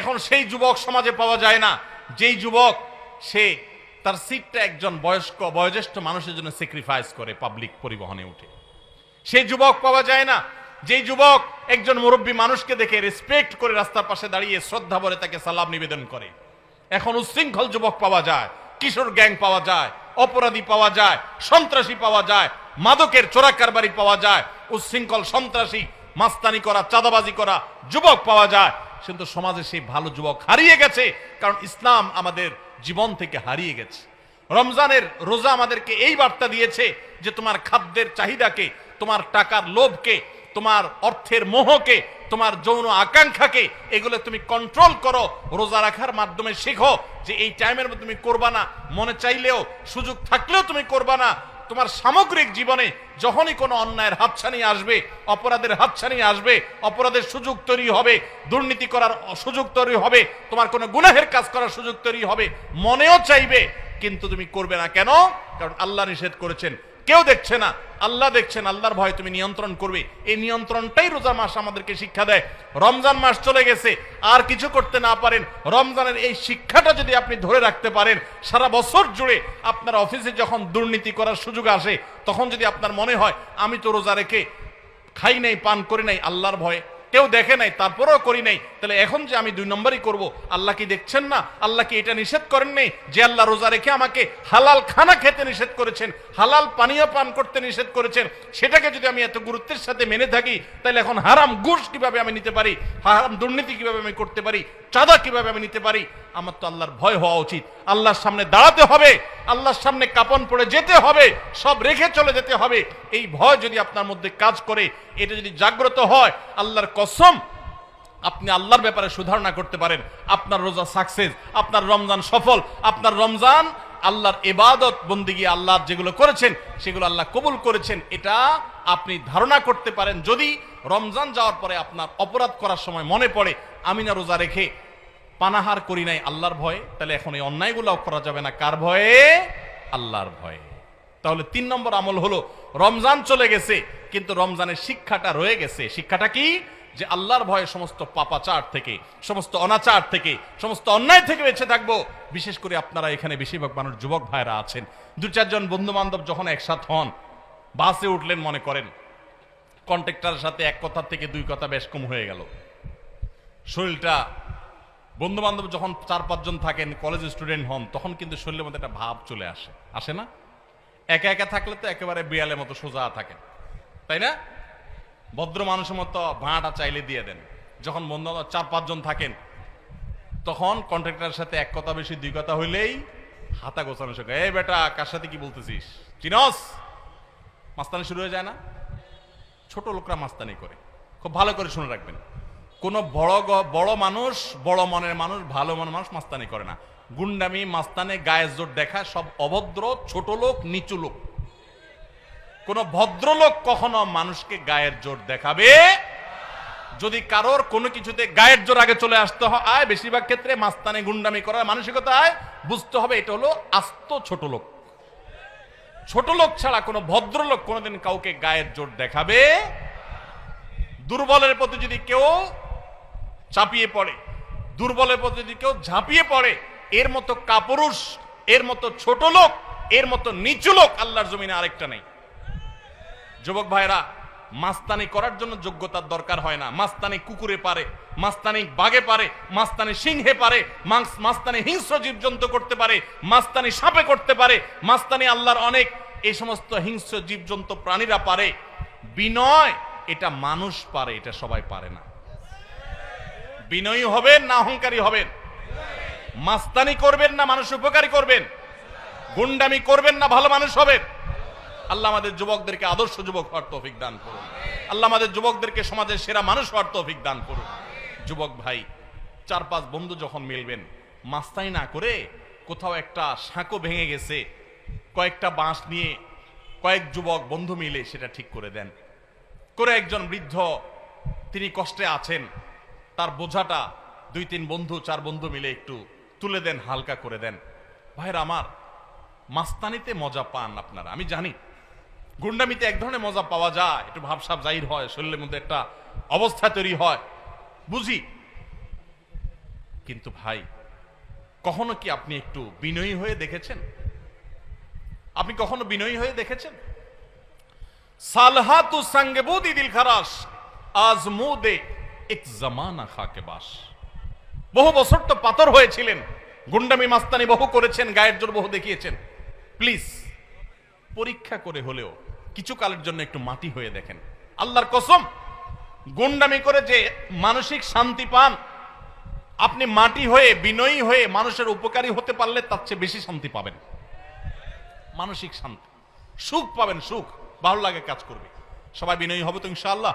এখন সেই যুবক সমাজে পাওয়া যায় না। যেই যুবক, সে তার সিটটা একজন বয়স্ক, বয়োজ্যেষ্ঠ মানুষের জন্য স্যাক্রিফাইস করে পাবলিক পরিবহনে উঠে। সেই যুবক পাওয়া যায় না। যেই যুবক একজন মুরব্বী মানুষকে দেখে রেসপেক্ট করে রাস্তার পাশে দাঁড়িয়ে শ্রদ্ধা ভরে তাকে সালাম নিবেদন করে। এখন উচ্ছৃঙ্খল যুবক পাওয়া যায়, কিশোর গ্যাং পাওয়া যায়, অপরাধী পাওয়া যায়, সন্ত্রাসী পাওয়া যায়, মাদকের চোরা কারবারি পাওয়া যায়, উচ্ছৃঙ্খল সন্ত্রাসী, মাস্তানি করা, চাঁদাবাজি করা যুবক পাওয়া যায়। কিন্তু সমাজে সেই ভালো যুবক হারিয়ে গেছে, কারণ ইসলাম আমাদের জীবন থেকে হারিয়ে গেছে। রমজানের রোজা আমাদেরকে এই বার্তা দিয়েছে যে তোমার খাদ্যের চাহিদাকে, তোমার টাকার লোভকে, তোমার অর্থের মোহকে, তোমার যৌন আকাঙ্ক্ষাকে, এগুলো তুমি কন্ট্রোল করো, রোজা রাখার মাধ্যমে শেখো যে এই টাইমের মধ্যে তুমি করবা না। মনে চাইলেও, সুযোগ থাকলেও তুমি করবা না। তোমার সামগ্রিক জীবনে যখনই কোনো অন্যায়ের হাতছানি আসবে, অপরাধের হাতছানি আসবে, অপরাধের সুযোগ তৈরি হবে, দুর্নীতি করার সুযোগ তৈরি হবে, তোমার কোনো গুনাহের কাজ করার সুযোগ তৈরি হবে, মনেও চাইবে, কিন্তু তুমি করবে না। কেন? কারণ আল্লাহ নিষেধ করেছেন কেউ দেখছে না, আল্লাহ দেখছেন আল্লাহর ভয় তুমি নিয়ন্ত্রণ করবে। এই নিয়ন্ত্রণটাই রোজা মাস আমাদেরকে শিক্ষা দেয়। রমজান মাস চলে গেছে, আর কিছু করতে না পারেন। রমজানের এই শিক্ষাটা যদি আপনি ধরে রাখতে পারেন, সারা বছর জুড়ে আপনার অফিসে যখন দুর্নীতি করার সুযোগ আসে, তখন যদি আপনার মনে হয়, আমি তো রোজা রেখে খাই নাই, পান করি নাই, আল্লাহর ভয়ে কেউ দেখে নাই, তারপরেও করি নাই। তাহলে এখন যে আমি দুই নম্বরই করব, আল্লাহ কি দেখছেন না? আল্লাহ কি এটা নিষেধ করেন নেই? যে আল্লাহ রোজা রেখে আমাকে হালাল খানা খেতে নিষেধ করেছেন, হালাল পানীয় পান করতে নিষেধ করেছেন, সেটাকে যদি আমি এত গুরুত্বের সাথে মেনে থাকি, তাহলে এখন হারাম ঘুষ কীভাবে আমি নিতে পারি? হারাম দুর্নীতি কীভাবে আমি করতে পারি? চাঁদা কীভাবে আমি নিতে পারি? আমার তো আল্লাহর ভয় হওয়া উচিত। আল্লাহর সামনে দাঁড়াতে হবে, আল্লাহর সামনে কাপন পড়ে যেতে হবে, সব রেখে চলে যেতে হবে। এই ভয় যদি আপনার মধ্যে কাজ করে, এটা যদি জাগ্রত হয়, আল্লাহর কসম, আপনি আল্লাহর ব্যাপারে সুধারণা করতে পারেন। আপনার রোজা সাকসেস, আপনার রমজান সফল, আপনার রমজান আল্লাহর এবাদত বন্দিগি আল্লাহ যেগুলো করেছেন, সেগুলো আল্লাহ কবুল করেছেন, এটা আপনি ধারণা করতে পারেন। যদি রমজান যাওয়ার পরে আপনার অপরাধ করার সময় মনে পড়ে আমি না রোজা রেখে পানাহার করি নাই আল্লাহর ভয়ে, তাহলে এখন এই অন্যায়গুলো করা যাবে না। কার ভয়ে? আল্লাহর ভয়ে। তাহলে তিন নম্বর আমল হলো, রমজান চলে গেছে, কিন্তু রমজানের শিক্ষাটা রয়ে গেছে। শিক্ষাটা কি? যে আল্লাহর ভয়ে সমস্ত পাপাচার থেকে, সমস্ত অনাচার থেকে, সমস্ত অন্যায় থেকে বেঁচে থাকব। বিশেষ করে আপনারা এখানে বেশিরভাগ মানুষ যুবক ভাইরা আছেন। দু চারজন বন্ধু বান্ধব যখন একসাথ হন, বাসে উঠলেন মনে করেন, কন্ট্রাক্টরের সাথে এক কথা থেকে দুই কথা বেশ কম হয়ে গেল। শরীরটা বন্ধু বান্ধব যখন চার পাঁচজন থাকেন কলেজ স্টুডেন্ট হন, তখন কিন্তু শরীরের মধ্যে একটা ভাব চলে আসে। আসে না? একা একা থাকলে তো একেবারে বিয়ালের মতো সোজা থাকেন। তাই না? ভদ্র মানুষের মতো ভাঁটা চাইলে দিয়ে দেন। যখন বন্ধু চার পাঁচজন থাকেন, তখন কন্ট্রাক্টরের সাথে এক কথা বেশি, দুই কথা হইলেই হাতা গোছানো শেখা এই বেটা, কার সাথে কি বলতেছিস? চিনস? মাস্তানি শুরু হয়ে যায় না? ছোট লোকরা মাস্তানি করে। খুব ভালো করে শুনে রাখবেন। কোনো বড় বড় মানুষ, বড় মনের মানুষ, ভালো মনের মানুষ মাস্তানি করে না। গুন্ডামি, মাস্তানে, গায়ের জোর দেখা, সব অভদ্র, ছোট লোক, নিচু লোক। কোন ভদ্রলোক কখনো মানুষকে গায়ের জোর দেখাবে? যদি কারোর কোনো কিছুতে গায়ের জোর আগে চলে আসতে হয় বেশিরভাগ ক্ষেত্রে মাস্তানে, গুন্ডামি করার মানসিকতায় বুঝতে হবে, এটা হলো আস্ত ছোট লোক। ছোট লোক ছাড়া কোনো ভদ্রলোক কোনোদিন কাউকে গায়ের জোর দেখাবে? দুর্বলের প্রতি যদি কেউ চাপিয়ে পড়ে। দুর্বলের প্রতি যদি কেউ ঝাঁপিয়ে পড়ে, এর মতো কাপুরুষ, এর মতো ছোট লোক, এর মতো নিচু লোক আল্লাহর জমিনে আরেকটা নেই। যুবক ভাইরা মাস্তানি করার জন্য যোগ্যতার দরকার হয় না। মাস্তানি কুকুরে পারে, মাস্তানি বাগে পারে, মাস্তানি সিংহে পারে, মাংস- মাস্তানি হিংস্র জীবজন্তু করতে পারে, মাস্তানি সাপে করতে পারে, মাস্তানি আল্লাহর অনেক এই সমস্ত হিংস্র জীবজন্তু প্রাণীরা পারে। বিনয়, এটা মানুষ পারে, এটা সবাই পারে না। বিনয়ী হবেন না অহংকারী হবেন? মাস্তানি করবেন না, মানুষ উপকারী করবেন? গুন্ডামি করবেন না, ভালো মানুষ হবেন? আল্লাহ আমাদের যুবকদেরকে আদর্শ যুবক হওয়ার তৌফিক দান করুন। আল্লাহ আমাদের যুবকদেরকে সমাজের সেরা মানুষ হওয়ার তৌফিক দান করুন। যুবক ভাই, চার পাঁচ বন্ধু যখন মিলবেন, মাস্তানি না করে কোথাও একটা সাঁকো ভেঙে গেছে, কয়েকটা বাঁশ নিয়ে কয়েক যুবক বন্ধু মিলে সেটা ঠিক করে দেন। করে একজন বৃদ্ধ, তিনি কষ্টে আছেন তার বোঝাটা দুই তিন বন্ধু, চার বন্ধু মিলে একটু তুলে দেন, হালকা করে দেন। ভাইরা আমার, মাস্তানিতে মজা পান আপনারা, আমি জানি। গুন্ডামিতে এক ধরনের মজা পাওয়া যায়, একটু ভাবসাব জাহির হয়, শরীরের মধ্যে একটা অবস্থা তৈরি হয়। বুঝি? কিন্তু ভাই, কখনো কি আপনি একটু বিনয়ী হয়ে দেখেছেন? আপনি কখনো বিনয়ী হয়ে দেখেছেন? সালহাতু সঙ্গবুদি দিল খারাস আজ আজমুদে এক জামানা খাকে বাস বহু বছর তো পাথর হয়েছিলেন। গুন্ডামি মাস্তানি বহু করেছেন, গায়ের জোর বহু দেখিয়েছেন। প্লিজ, পরীক্ষা করে হলেও কিছু কালের জন্য একটু মাটি হয়ে দেখেন। আল্লাহর কসম, গুন্ডামি করে যে মানসিক শান্তি পান, আপনি মাটি হয়ে, বিনয়ী হয়ে মানুষের উপকারী হতে পারলে তার চেয়ে বেশি শান্তি পাবেন। মানসিক শান্তি। সুখ পাবেন, সুখ। ভালো লাগে কাজ করবে। সবাই বিনয়ী হবে তো ইনশাআল্লাহ।